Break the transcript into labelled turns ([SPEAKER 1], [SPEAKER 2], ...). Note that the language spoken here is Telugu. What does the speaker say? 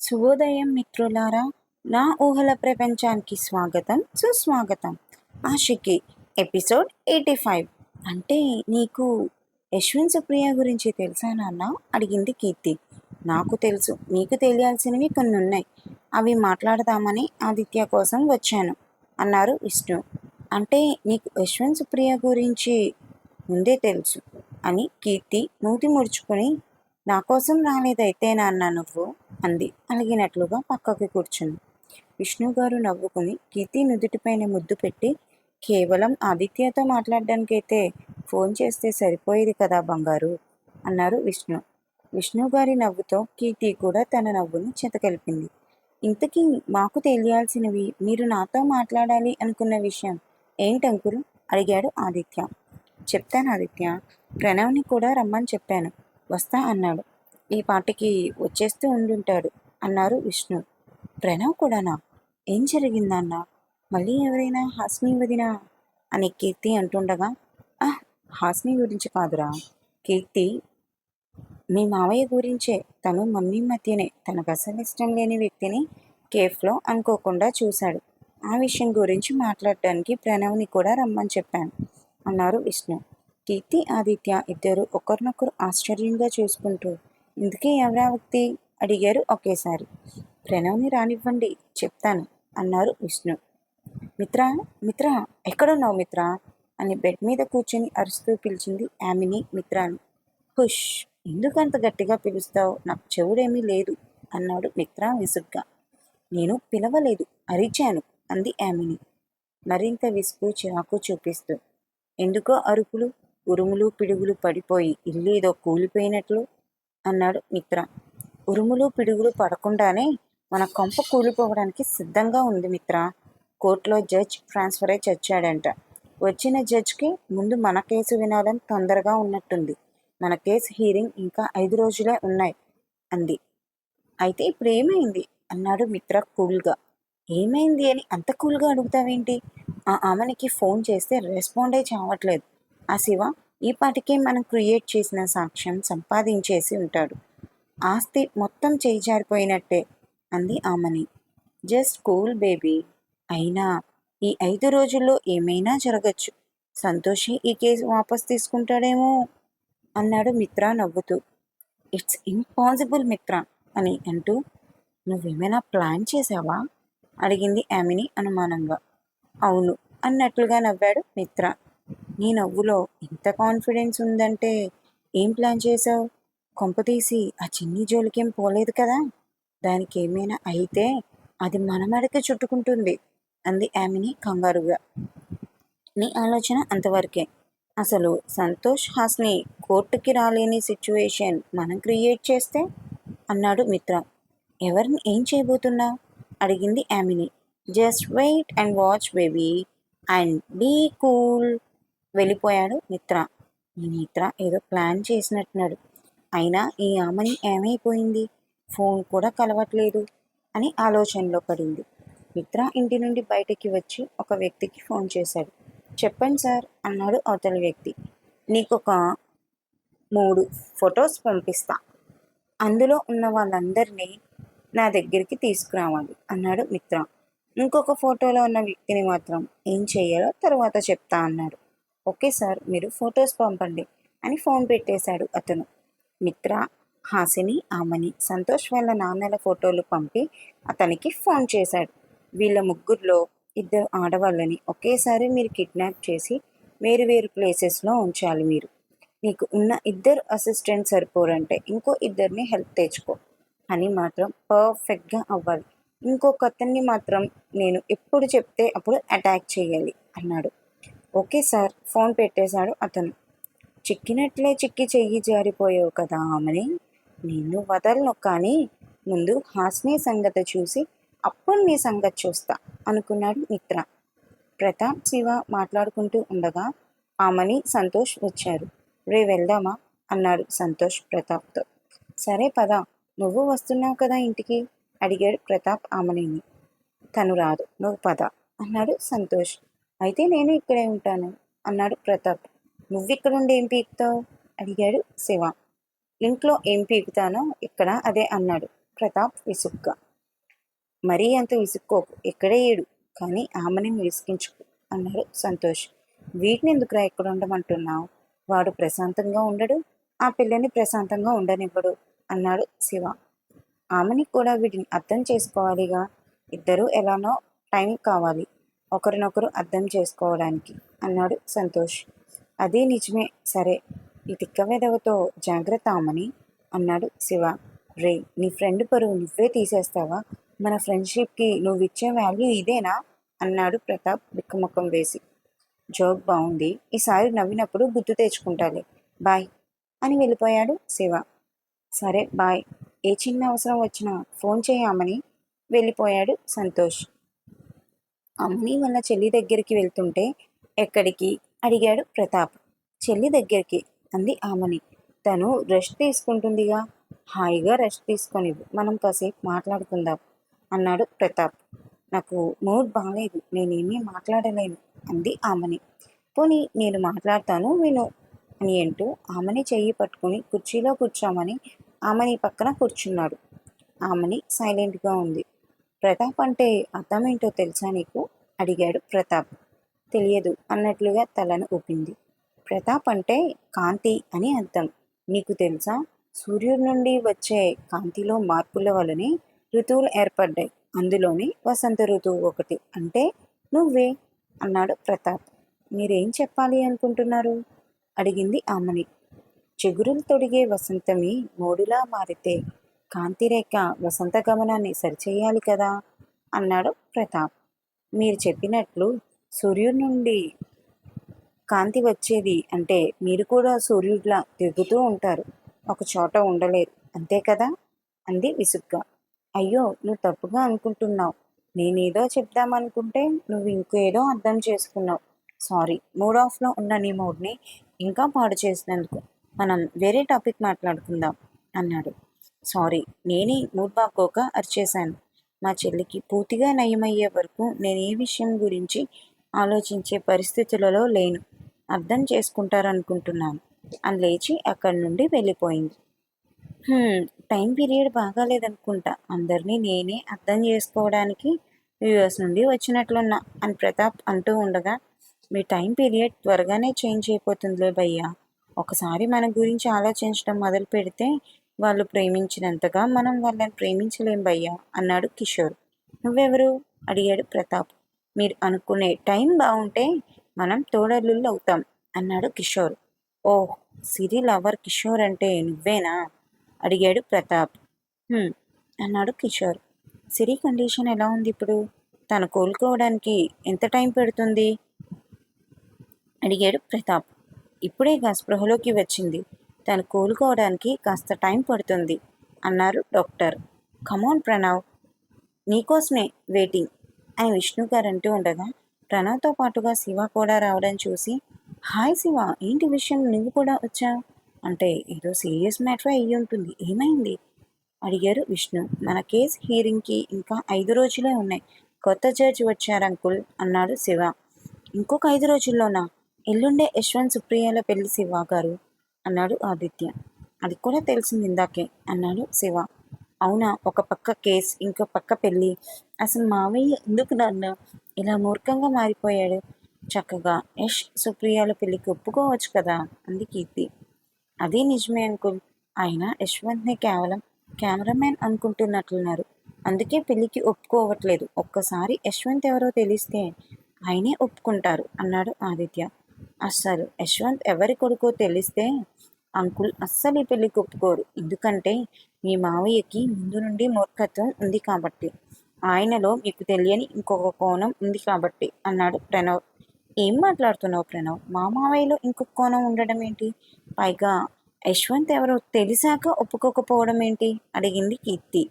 [SPEAKER 1] శుభోదయం మిత్రులారా నా ఊహల ప్రపంచానికి స్వాగతం సుస్వాగతం. Aashiqui episode eighty five. అంటే నీకు యశ్వంత్ సుప్రియ గురించి తెలుసా నాన్న? అడిగింది కీర్తి. నాకు తెలుసు. నీకు తెలియాల్సినవి కొన్ని ఉన్నాయి అవి మాట్లాడదామని ఆదిత్య కోసం వచ్చాను అన్నారు విష్ణు. అంటే నీకు యశ్వంత్ సుప్రియ గురించి ముందే తెలుసు అని కీర్తి మూతి ముడుచుకొని నా కోసం రాలేదైతే నాన్న నువ్వు? అంది. అలిగినట్లుగా పక్కకి కూర్చుంది. విష్ణు గారు నవ్వుకుని కీర్తి నుదుటిపైన ముద్దు పెట్టి కేవలం ఆదిత్యతో మాట్లాడడానికైతే ఫోన్ చేస్తే సరిపోయేది కదా బంగారు? అన్నారు విష్ణు. విష్ణు గారి నవ్వుతో కీర్తి కూడా తన నవ్వును చెతకలిపింది. ఇంతకీ మాకు తెలియాల్సినవి మీరు నాతో మాట్లాడాలి అనుకున్న విషయం ఏంటంకురు అడిగాడు ఆదిత్య. చెప్తాను ఆదిత్య. ప్రణవ్ని కూడా రమ్మని చెప్పాను. వస్తా అన్నాడు. ఈ పాటికి వచ్చేస్తూ ఉండుంటాడు అన్నారు విష్ణు. ప్రణవ్ కూడానా? ఏం జరిగిందన్న? మళ్ళీ ఎవరైనా హాస్ని వదినా? అని కీర్తి అంటుండగా ఆహ్ హాస్ని గురించి కాదురా. కీర్తి మీ మావయ్య గురించే. తను మమ్మీ మధ్యనే. తనకు అసలు ఇష్టం లేని వ్యక్తిని కేఫ్లో అనుకోకుండా చూశాడు. ఆ విషయం గురించి మాట్లాడటానికి ప్రణవ్ని కూడా రమ్మని చెప్పాను అన్నారు విష్ణు. కీర్తి ఆదిత్య ఇద్దరు ఒకరినొకరు ఆశ్చర్యంగా చూసుకుంటూ ఇందుకే ఎవరా వ్యక్తి అడిగారు ఒకేసారి. ప్రణవ్ని రానివ్వండి చెప్తాను అన్నారు విష్ణు. మిత్ర మిత్ర ఎక్కడున్నావు మిత్ర అని బెడ్ మీద కూర్చొని అరుస్తూ పిలిచింది యామిని మిత్రాని. హుష్ ఎందుకు అంత గట్టిగా పిలుస్తావు? నాకు చెవుడేమీ లేదు అన్నాడు మిత్ర విసుగ్గా. నేను పిలవలేదు అరిచాను అంది యామిని. మరింత విసుగు చిరాకు చూపిస్తూ. ఎందుకో అరుపులు? ఉరుములు పిడుగులు పడిపోయి ఇల్లు ఏదో కూలిపోయినట్లు అన్నాడు మిత్ర. ఉరుములు పిడుగులు పడకుండానే మన కొంప కూలిపోవడానికి సిద్ధంగా ఉంది మిత్ర. కోర్టులో జడ్జ్ ట్రాన్స్ఫర్ అయి చచ్చాడంట. వచ్చిన జడ్జ్కి ముందు మన కేసు వినాలని తొందరగా ఉన్నట్టుంది. మన కేసు హీరింగ్ ఇంకా ఐదు రోజులే ఉన్నాయి అంది. అయితే ఇప్పుడు ఏమైంది? అన్నాడు మిత్ర కూల్గా. ఏమైంది అని అంత కూల్గా అడుగుతావేంటి? ఆ ఆమెనికి ఫోన్ చేస్తే రెస్పాండే చావట్లేదు. ఆ శివ ఈపాటికే మనం క్రియేట్ చేసిన సాక్ష్యం సంపాదించేసి ఉంటాడు. ఆస్తి మొత్తం చేయిజారిపోయినట్టే అంది ఆమెని. Just cool baby. అయినా ఈ ఐదు రోజుల్లో ఏమైనా జరగచ్చు. సంతోషి ఈ కేసు వాపస్ తీసుకుంటాడేమో అన్నాడు మిత్ర నవ్వుతూ. ఇట్స్ ఇంపాసిబుల్ మిత్ర అని అంటూ. నువ్వేమైనా ప్లాన్ చేసావా అడిగింది ఆమెని అనుమానంగా. అవును అన్నట్లుగా నవ్వాడు మిత్ర. నీ నవ్వులో ఇంత కాన్ఫిడెన్స్ ఉందంటే ఏం ప్లాన్ చేసావు కొంపతీసి ఆ చిన్ని జోలికేం పోలేదు కదా? దానికి ఏమైనా అయితే అది మన మెడకే చుట్టుకుంటుంది అంది ఆమెని కంగారుగా. నీ ఆలోచన అంతవరకే. అసలు సంతోష్ హాస్ని కోర్టుకి రాలేని సిచ్యువేషన్ మనం క్రియేట్ చేస్తే? అన్నాడు మిత్ర. ఎవరిని ఏం చేయబోతున్నావు? అడిగింది Yamini just wait and watch baby. And be cool. వెళ్ళిపోయాడు మిత్ర. ఈ మిత్ర ఏదో ప్లాన్ చేసినట్టున్నాడు. అయినా ఈ ఆమెని ఏమైపోయింది? ఫోన్ కూడా కలవట్లేదు అని ఆలోచనలో పడింది. మిత్ర ఇంటి నుండి బయటికి వచ్చి ఒక వ్యక్తికి ఫోన్ చేశాడు. చెప్పండి సార్ అన్నాడు అవతలి వ్యక్తి. నీకు ఒక మూడు ఫొటోస్ పంపిస్తా. అందులో ఉన్న వాళ్ళందరినీ నా దగ్గరికి తీసుకురావాలి అన్నాడు మిత్ర. ఇంకొక ఫోటోలో ఉన్న వ్యక్తిని మాత్రం ఏం చేయాలో తర్వాత చెప్తా అన్నాడు. ఓకే సార్ మీరు ఫొటోస్ పంపండి అని ఫోన్ పెట్టేశాడు అతను. మిత్ర హాసిని ఆమని సంతోష్ వాళ్ళ నాన్నల ఫోటోలు పంపి అతనికి ఫోన్ చేశాడు. వీళ్ళ ముగ్గురులో ఇద్దరు ఆడవాళ్ళని ఒకేసారి మీరు కిడ్నాప్ చేసి వేరు వేరు ప్లేసెస్లో ఉంచాలి మీరు. నీకు ఉన్న ఇద్దరు అసిస్టెంట్ సరిపోరంటే ఇంకో ఇద్దరిని హెల్ప్ తెచ్చుకో అని మాత్రం పర్ఫెక్ట్గా అవ్వాలి. ఇంకొక అతన్ని మాత్రం నేను ఎప్పుడు చెప్తే అప్పుడు అటాక్ చేయాలి అన్నాడు. ఓకే సార్ ఫోన్ పెట్టేశాడు అతను. చిక్కినట్లే చిక్కి చెయ్యి జారిపోయావు కదా ఆమెని. నిన్ను వదలను కానీ ముందు హాస్ని సంగతి చూసి అప్పుడు నీ సంగతి చూస్తా అనుకున్నాడు మిత్ర. ప్రతాప్ శివ మాట్లాడుకుంటూ ఉండగా ఆమెని సంతోష్ వచ్చారు. రే వెళ్దామా? అన్నాడు సంతోష్ ప్రతాప్తో. సరే పద నువ్వు వస్తున్నావు కదా ఇంటికి? అడిగాడు ప్రతాప్ ఆమెని తను రాదు నువ్వు పద అన్నాడు సంతోష్. అయితే నేను ఇక్కడే ఉంటాను అన్నాడు ప్రతాప్. నువ్విక్కడుండి ఏం పీకుతావు? అడిగాడు శివ. ఇంట్లో ఏం పీకుతానో ఇక్కడ అదే అన్నాడు ప్రతాప్ విసుగ్గా. మరీ అంత విసుక్కోకు ఇక్కడే ఏడు కానీ ఆమెని విసిగించుకు అన్నాడు సంతోష్. వీటిని ఎందుకురా ఎక్కడ ఉండమంటున్నావు? వాడు ప్రశాంతంగా ఉండడు ఆ పిల్లని ప్రశాంతంగా ఉండనివ్వడు అన్నాడు శివ. ఆమెని కూడా వీటిని అర్థం చేసుకోవాలిగా. ఇద్దరూ ఎలానో టైం కావాలి. ఒకరినొకరు అర్థం చేసుకోవడానికి అన్నాడు సంతోష్. అదే నిజమే సరే ఈ తిక్క వెదవతో జాగ్రత్త ఆమని అన్నాడు శివ. రే నీ ఫ్రెండ్ పరువు నువ్వే తీసేస్తావా? మన ఫ్రెండ్షిప్కి నువ్వు ఇచ్చే వాల్యూ ఇదేనా? అన్నాడు ప్రతాప్ బిక్కముఖం వేసి. జోక్ బాగుంది ఈసారి నవ్వినప్పుడు గుర్తు తెచ్చుకుంటాలే. బాయ్ అని వెళ్ళిపోయాడు శివ. సరే బాయ్. ఏ చిన్న అవసరం వచ్చినా ఫోన్ చేయమని వెళ్ళిపోయాడు సంతోష్. అమ్మని వాళ్ళ చెల్లి దగ్గరికి వెళ్తుంటే ఎక్కడికి? అడిగాడు ప్రతాప్. చెల్లి దగ్గరికి అంది ఆమెని. తను రెస్ట్ తీసుకుంటుందిగా? హాయిగా రెస్ట్ తీసుకొని మనం కాసేపు మాట్లాడుకుందాం అన్నాడు ప్రతాప్. నాకు మూడ్ బాగాలేదు నేనేమీ మాట్లాడలేను అంది ఆమెని. పోనీ నేను మాట్లాడతాను విను అని అంటూ ఆమెని చెయ్యి పట్టుకుని కుర్చీలో కూర్చోమని ఆమెని పక్కన కూర్చున్నాడు. ఆమెని సైలెంట్గా ఉంది. ప్రతాప్ అంటే అర్థమేంటో తెలుసా నీకు? అడిగాడు ప్రతాప్. తెలియదు అన్నట్లుగా తలను ఊపింది. ప్రతాప్ అంటే కాంతి అని అర్థం. నీకు తెలుసా? సూర్యుడి నుండి వచ్చే కాంతిలో మార్పుల వలనే ఋతువులు ఏర్పడ్డాయి. అందులోనే వసంత ఋతువు ఒకటి. అంటే నువ్వే? అన్నాడు ప్రతాప్. మీరేం చెప్పాలి అనుకుంటున్నారు? అడిగింది ఆమెని. చిగురులు తొడిగే వసంతమి మోడులా మారితే కాంతిరేఖ వసంత గమనాన్ని సరిచేయాలి కదా? అన్నాడు ప్రతాప్. మీరు చెప్పినట్లు సూర్యుడి నుండి కాంతి వచ్చేది అంటే మీరు కూడా సూర్యుడిలా తిరుగుతూ ఉంటారు. ఒక చోట ఉండలేరు. అంతే కదా? అంది విసుగ్గా. అయ్యో నువ్వు తప్పుగా అనుకుంటున్నావు. నేనేదో చెప్దామనుకుంటే నువ్వు ఇంకేదో అర్థం చేసుకున్నావు. సారీ మూడ్ ఆఫ్లో ఉన్న నీ మూడ్ని ఇంకా పాడు చేసినందుకు. మనం వేరే టాపిక్ మాట్లాడుకుందాం అన్నాడు. సారీ నేనే మూడ్ బాగోక అరిచేశాను. మా చెల్లికి పూర్తిగా నయమయ్యే వరకు నేను ఏ విషయం గురించి ఆలోచించే పరిస్థితులలో లేను. అర్థం చేసుకుంటారనుకుంటున్నాను. అని లేచి అక్కడి నుండి వెళ్ళిపోయింది. టైం పీరియడ్ బాగాలేదనుకుంటా. అందరినీ నేనే అర్థం చేసుకోవడానికి యూఎస్ నుండి వచ్చినట్లున్నా అని ప్రతాప్ అంటూ ఉండగా మీ టైం పీరియడ్ త్వరగానే చేంజ్ అయిపోతుందిలే భయ్యా. ఒకసారి మన గురించి ఆలోచించడం మొదలు పెడితే వాళ్ళు ప్రేమించినంతగా మనం వాళ్ళని ప్రేమించలేం భయ్యా అన్నాడు కిషోర్. నువ్వెవరు? అడిగాడు ప్రతాప్. మీరు అనుకునే టైం బాగుంటే మనం తోడల్లుళ్ళు అవుతాం అన్నాడు కిషోర్. ఓహ్ సిరి లవర్ కిషోర్ అంటే నువ్వేనా? అడిగాడు ప్రతాప్. అన్నాడు కిషోర్. సిరి కండిషన్ ఎలా ఉంది ఇప్పుడు? తను కోలుకోవడానికి ఎంత టైం పెడుతుంది? అడిగాడు ప్రతాప్. ఇప్పుడే గా స్పృహలోకి వచ్చింది. తను కోలుకోవడానికి కాస్త టైం పడుతుంది అన్నారు డాక్టర్. కమోన్ ప్రణవ్ నీకోసమే వెయిటింగ్ అని విష్ణు గారు అంటూ ఉండగా ప్రణవ్తో పాటుగా శివ కూడా రావడం చూసి హాయ్ శివ ఏంటి విషయం? నువ్వు కూడా వచ్చావు అంటే ఏదో సీరియస్ మ్యాటర్ అయ్యి ఉంటుంది ఏమైంది? అడిగారు విష్ణు. మన కేస్ హియరింగ్కి ఇంకా ఐదు రోజులే ఉన్నాయి. కొత్త జడ్జి వచ్చారు అంకుల్ అన్నాడు శివ. ఇంకొక ఐదు రోజుల్లోనా? ఎల్లుండే యశ్వంత్ సుప్రియాల పెళ్ళి శివ గారు. అన్నాడు ఆదిత్య. అది కూడా తెలిసింది ఇందాకే అన్నాడు శివ. అవునా ఒక పక్క కేస్ ఇంకో పక్క పెళ్ళి. అసలు మావయ్య ఎందుకు నన్ను ఇలా మూర్ఖంగా మారిపోయాడు? చక్కగా యష్ సుప్రియాల పెళ్ళికి ఒప్పుకోవచ్చు కదా అంది కీర్తి. అదే నిజమే అంకుల్. ఆయన యశ్వంత్ని కేవలం కెమెరామ్యాన్ అనుకుంటున్నట్లున్నారు. అందుకే పెళ్ళికి ఒప్పుకోవట్లేదు. ఒక్కసారి యశ్వంత్ ఎవరో తెలిస్తే ఆయనే ఒప్పుకుంటారు అన్నాడు ఆదిత్య. అస్సలు. యశ్వంత్ ఎవరి కొడుకో తెలిస్తే అంకుల్ అస్సలు ఈ పెళ్ళికి ఒప్పుకోరు. ఎందుకంటే మీ మావయ్యకి ముందు నుండి మూర్ఖత్వం ఉంది కాబట్టి. ఆయనలో మీకు తెలియని ఇంకొక కోణం ఉంది కాబట్టి అన్నాడు ప్రణవ్. ఏం మాట్లాడుతున్నావు ప్రణవ్? మా మావయ్యలో ఇంకొక కోణం ఉండడం ఏంటి? పైగా యశ్వంత్ ఎవరో తెలిసాక ఒప్పుకోకపోవడం ఏంటి? అడిగింది కీర్తి.